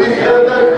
ஐயப்பா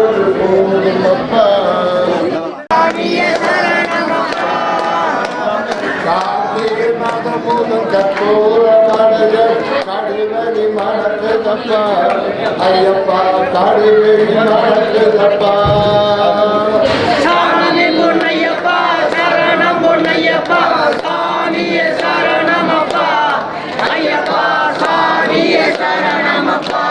நடக்குதப்பா ஐயப்பா சரணமப்பா.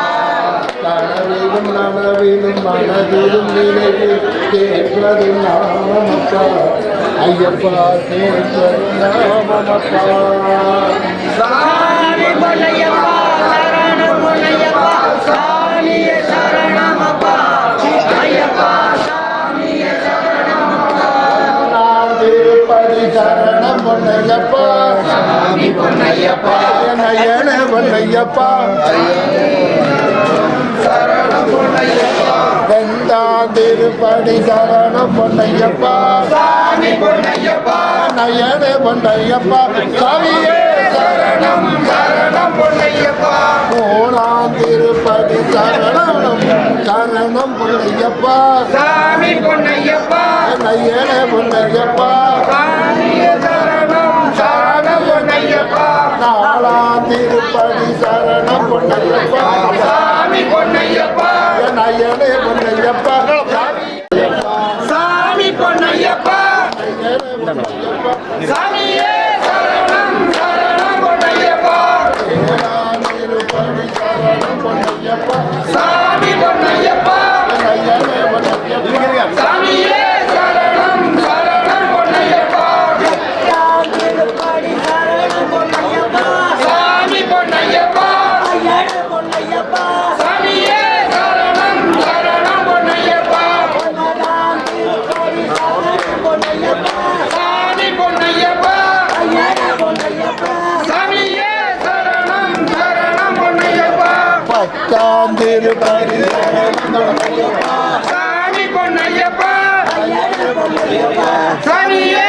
கனவிலும் நனவிலும் மனதிலும் நினைவு கேட்பது நாமப்பா ஐயப்பா கேட்பது நாமப்பா சாமி பொன்னையப்பா சாமி பொன்னையப்பா நயன பொன்னையப்பா வெந்தாம் திருப்பதி சரணம் பொன்னையப்பா சாமி பொன்னையப்பா நயன பொன்னையப்பா சாமியே. சரணம் சரணம் பொன்னையப்பா திருப்பதி சரணம் சரணம் பொன்னையப்பா சாமி பொன்னையப்பா நயன பொன்னையப்பா திருப்பதி சரணம் பொன்னையப்பா. சாமி பொன்னையப்பா. நயன பொன்னையப்பா சாமி பொன்னையப்பா சாமியே சாமி பொன்னையப்பா. சாமியே சரணம் சரணம் பொன்னையப்பா. பத்தாம் திருப்பதி சாமி பொன்னையப்பா. சாமியே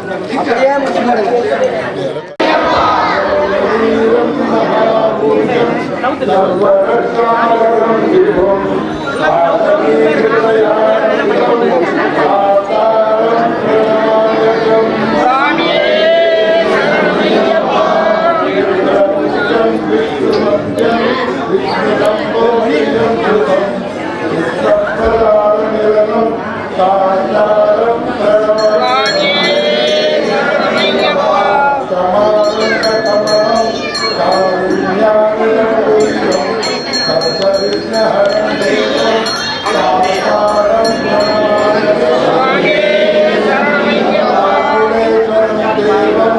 அப்படியே முடிச்சுக்கோங்க